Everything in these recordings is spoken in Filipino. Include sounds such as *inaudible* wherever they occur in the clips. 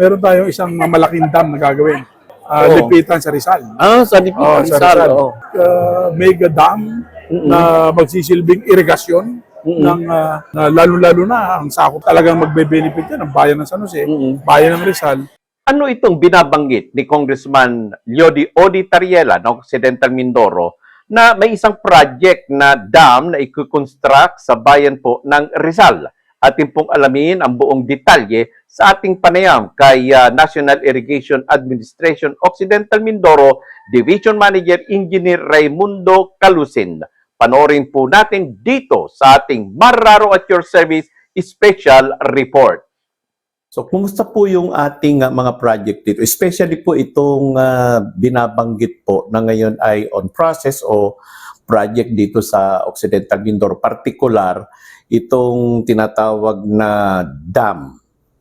meron tayong isang malaking dam na gagawin. Ah, Oo. lipitan sa Rizal. Ah, sa Lipi, Oh, sa Rizal. Rizal. oo. Ah, mega dam na magsisilbing irigasyon ng ah, na lalo-lalo na ang sakop talagang magbe-benefit yan ng bayan ng San Jose, Mm-mm. bayan ng Rizal. ano itong binabanggit ni Congressman Leody Odi Tariela ng Occidental Mindoro na may isang project na dam na i-construct sa bayan po ng Rizal. Atin pong alamin ang buong detalye sa ating panayam kay ah, National Irrigation Administration Occidental Mindoro Division Manager Engineer Raimundo Calusin. Panorin po natin dito sa ating Marraro at Your Service Special Report. So, kumusta po yung ating ah, mga project dito? Especially po itong ah, binabanggit po na ngayon ay on process o project dito sa Occidental Mindoro. Particular, itong tinatawag na dam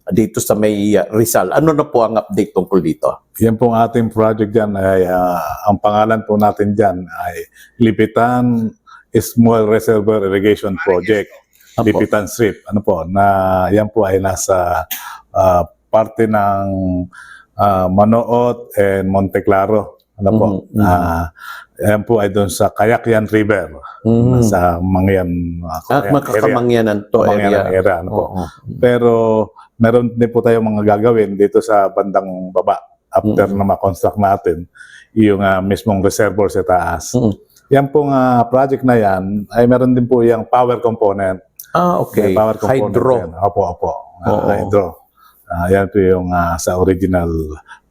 dito sa may ah, Rizal. Ano na po ang update tungkol dito? Yan pong ating project dyan ay, ah, ang pangalan po natin dyan ay Lipitan Small Reservoir Irrigation Project. Apo. Lipitan Strip. Ano po, na yan po ay nasa ah, parte ng ah, Manoot and Monte Claro. Ano po, Mhm, mhm. Ah, yan po ay doon sa Kayakyan River. Mm. Sa Mangyan ah, Ah, magkakamangyanan to Mangyan area. area. Ano po. Oo. Pero meron din po tayong mga gagawin dito sa bandang baba after Mm. na ma-construct natin yung ah, mismong reservoir sa taas. Mm. Yan pong ah, project na yan ay meron din po yung power component. Ah, okay. May power component Hydro. yan. Opo, opo. Ah, Oo. hydro. Ah, yan po yung ah, sa original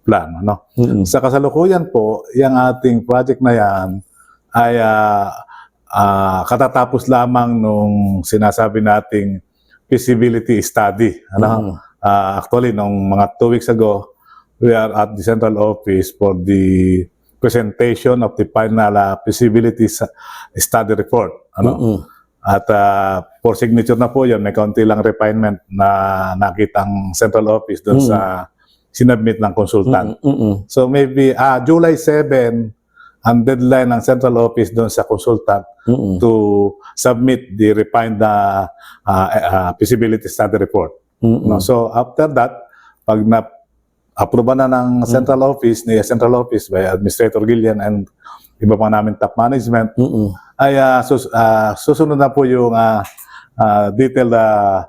plan. Ano? Mm-mm. Sa kasalukuyan po, yung ating project na yan ay ah, ah, katatapos lamang nung sinasabi nating feasibility study. Ano? Mm. Ah, actually, nung mga two weeks ago, we are at the central office for the presentation of the final ah, feasibility study report. Ano? Mm-mm. At ah, for signature na po yun, may kaunti lang refinement na nakita ang central office doon Mm. sa sinubmit ng consultant. Mm-mm. So maybe ah July 7 ang deadline ng central office doon sa consultant Mm-mm. to submit the refined ah, ah, ah, feasibility study report. Mm-mm. No? So after that, pag na approve na ng central office, ni central office by Administrator Gillian and iba pa namin top management, Mm-mm. ay ah, sus- ah, susunod na po yung ah, ah, detailed ah,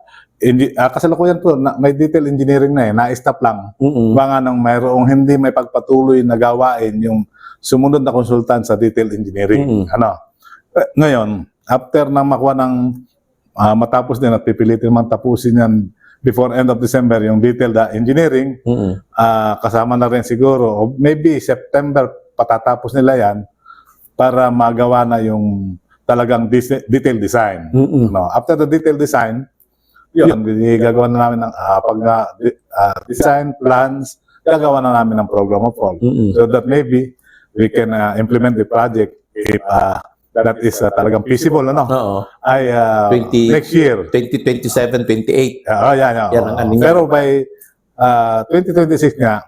ah, kasalukuyan po, na, may detailed engineering na eh, na-stop lang. Mm-mm. Baka nang mayroong hindi may pagpatuloy na gawain yung sumunod na konsultant sa detailed engineering. Mm. Ano? Eh, Ngayon, after nang makuha ng ah, matapos din at pipilitin man tapusin yan before end of December yung detailed ah, engineering, Mm-mm. ah, kasama na rin siguro, o maybe September patatapos nila yan para magawa na yung talagang detailed design. Mm-mm. No, after the detailed design, yun, yun gagawa na namin ng ah, pag ah, design plans, gagawa na namin ng program of work. Mm-mm. So that maybe we can ah, implement the project if ah, that is ah, talagang feasible, ano? Oo. Ay ah, 20 next year. 2027, 28. Ah, oh, yan, yan. Yan ang. Pero by ah, 2026 nga,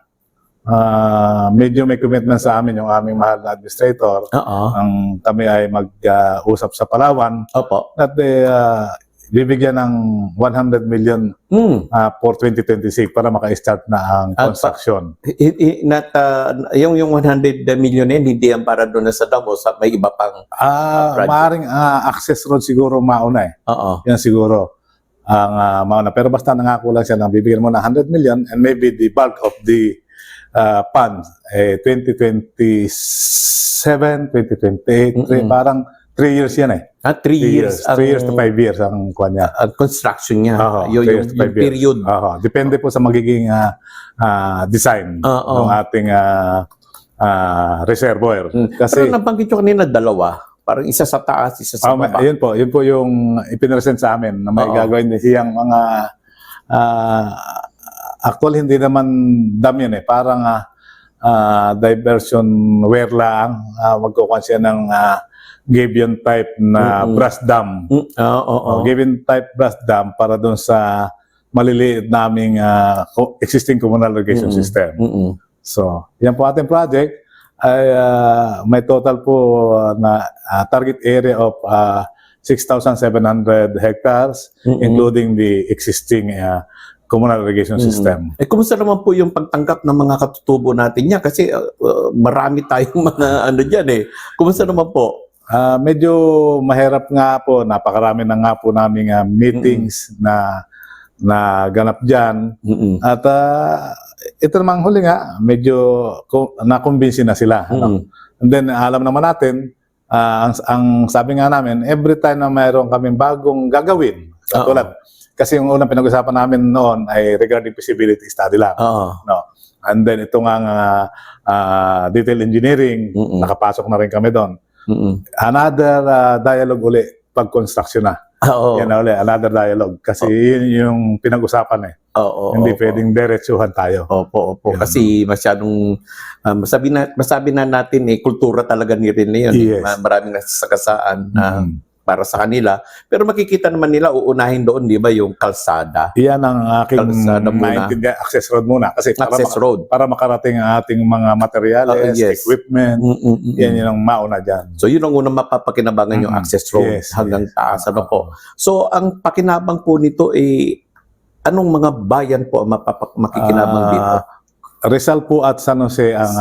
ah, medyo may commitment sa amin yung aming mahal na administrator. Oo. Ang kami ay mag-usap sa Palawan Opo. at uh, bibigyan ng 100 million Mm. ah, for 2026 para maka-start na ang At- construction. I- i- Not, uh, yung, yung 100 million yan, hindi yan para doon na sa damo, sa may iba pang, Ah, project. maaring ah, access road siguro mauna eh. oo. Yan siguro ang ah, mauna. Pero basta nangako lang siya na bibigyan mo ng 100 million and maybe the bulk of the uh, funds eh 2027, 2028, Mm-mm. parang 3 years yan eh. Ah, 3 Three years. ang- 3 years to 5 years ang kuha niya. ang construction niya. Oo, yung, three yung, years five yung years. period. Oo, depende po sa magiging ah, ah, design Oo. ng ating ah, ah, reservoir. Mm. Kasi Pero nabanggit nyo kanina dalawa. Parang isa sa taas, isa sa may- baba. ayun po, yun po yung ipinresent sa amin na may Oo. gagawin din siyang mga ah, actual hindi naman dam yun eh, parang ah, ah, diversion wear lang, uh, magkukuha siya ng uh, Gabion type na Mm-mm. brass dam. Mm, Oo, oo. Oh, Gabion type brass dam para doon sa maliliit naming co- existing communal irrigation Mm-mm. system. Mm-mm. So, yan po ating project ay ah, may total po na ah, target area of ah, 6,700 hectares Mm-mm. including the existing ah, communal irrigation Mm. system. Eh, kumusta naman po yung pagtanggap ng mga katutubo natin niya? Kasi uh, uh, marami tayong *laughs* mga ano dyan eh. Kumusta naman po? Ah, medyo mahirap nga po, napakarami na nga po naming ah, meetings na na ganap diyan. Mm-mm. At ah, ito namang huli nga, medyo na-convince na sila. ano? Mm-mm. And then alam naman natin, ah, ang, ang sabi nga namin, every time na mayroon kaming bagong gagawin, katulad, kasi yung unang pinag-usapan namin noon ay regarding feasibility study lang. No. And then ito nga ah, ah, detail engineering, Mm-mm. nakapasok na rin kami doon. Mm-mm. Another ah, dialogue uli pag construction na. Oo. Yan na uli, another dialogue. Kasi yun yung pinag-usapan eh. Oo. Hindi oo. pwedeng diretsuhan tayo. Opo, opo. Yan. Kasi masyadong, um, masabi, na, masabi na natin eh, kultura talaga ni rin na yun. eh. Yes. Ma- Maraming nasasakasaan na Mm. Para sa kanila. Pero makikita naman nila, uunahin doon, di ba, yung kalsada, Iyan ang aking Kalsada muna. Access road muna. Kasi para, access ma- road. para makarating ang ating mga materials, Oh, yes. equipment, Mm-mm-mm. yan yun ang mauna dyan. So yun ang unang mapapakinabangan yung Mm. access road Yes, hanggang yes. taas. Ano po? So ang pakinabang po nito eh, anong mga bayan po ang mapapak- makikinabang Ah, dito? Rizal po at San Jose ang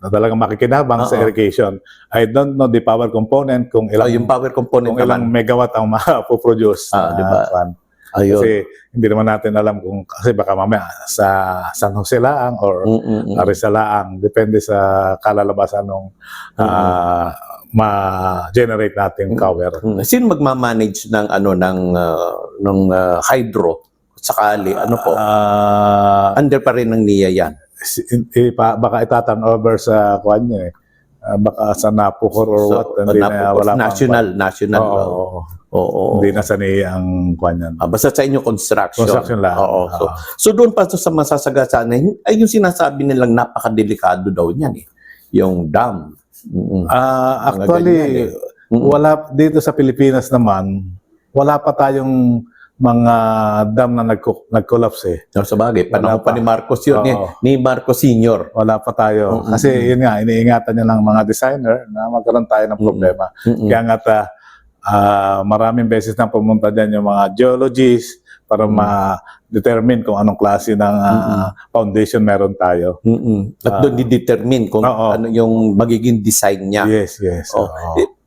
ah, talagang makikinabang sa Oo. irrigation. I don't know the power component kung Oh, ilang yung power component kung ilang naman. megawatt ang *laughs* mapoproduce. Ah, di ba? Juan. Ayun. Kasi hindi naman natin alam kung kasi baka mamaya sa San Jose lang or Mm-mm-mm. Rizal lang depende sa kalalabasan ng ah, ma-generate nating power. Mm. Sino magmamanage ng ano ng ah, ng ah, hydro sakali ano po? Ah, Under pa rin ng NIA yan. Si- eh, baka itatan over sa kuan niya eh. Ah, baka sa Napocor or So, what hindi na wala pang- national, national. Oo, Oo. oo. Oo. Hindi na sa niya ang kuan yan. Ah, basta sa inyo construction. Construction lang. Oo. So, Ah. so doon pa sa masasagasaan ay yung sinasabi nilang napakadelikado daw niyan eh. Yung dam. Ah, Mga actually, ganyan eh. Wala dito sa Pilipinas naman, wala pa tayong mga dam na nag- nag-collapse eh. No, sa bagay, panahon pa pa. ni Marcos yun, ni, Oo. ni Marcos Senior. Wala pa tayo. Mm-mm. Kasi yun nga, iniingatan niya ng mga designer na magkaroon tayo ng problema. Mm-mm. Kaya nga ta, ah, maraming beses na pumunta dyan yung mga geologists para Mm. ma-determine kung anong klase ng ah, foundation meron tayo. Mm-mm. At Ah. doon di-determine kung Oo. ano yung magiging design niya. Yes, yes. Oh. oo.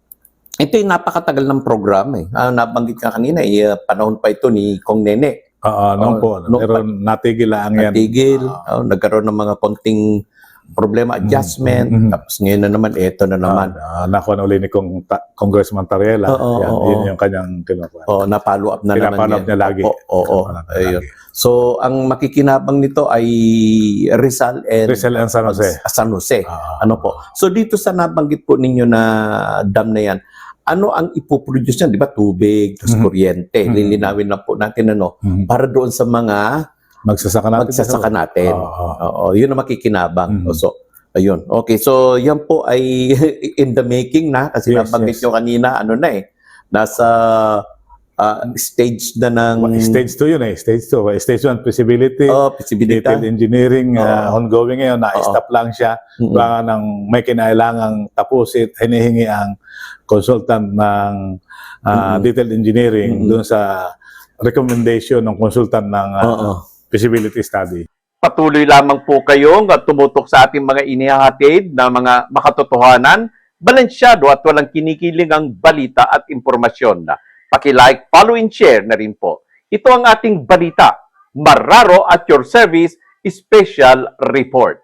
Ito yung napakatagal ng programa eh. Ah, nabanggit ka kanina, eh, ah, panahon pa ito ni Kong Nene. Oo, noon Oh, po. nung Pero natigil lang yan. Natigil, Ah. oh, nagkaroon ng mga konting problema, adjustment, Mhm. tapos ngayon na naman, eto na naman. Uh, nakuha na uli ni Kong ta- Congressman Tariela. Oo, yan, oo, yun oo. yung kanyang kinukuha. Oh, na-follow up na naman yan. niya lagi. Oo, oo, niya ayun. So, ang makikinabang nito ay Rizal and Rizal and San Jose. San Jose. Ah. Ano po? So, dito sa nabanggit po ninyo na dam na yan, ano ang ipoproduce niyan? Di ba? Tubig, tapos Mhm. kuryente. Mhm. Lilinawin lang po natin ano, Mhm. para doon sa mga Magsasaka natin. magsasaka natin. Oo. Oo, yun ang makikinabang. Mhm. So, ayun. Okay, so yan po ay *laughs* in the making na kasi Yes, nabanggit yes. nyo kanina, ano na eh, nasa ah, stage na ng Stage 2 yun eh. Stage 2. Stage 1, feasibility. oh, feasibility. Detailed engineering, uh, Oo. ongoing ngayon, na-stop lang siya. Mm-mm. Baka nang may kinailangang tapusin, hinihingi ang consultant ng uh, Mm-mm. detailed engineering Mm-mm. dun sa recommendation ng consultant ng uh, Oo. feasibility study. Patuloy lamang po kayong tumutok sa ating mga inihahatid na mga makatotohanan, balansyado at walang kinikiling ang balita at impormasyon. Paki-like, follow, and share na rin po. Ito ang ating balita. Mararo at your service, special report.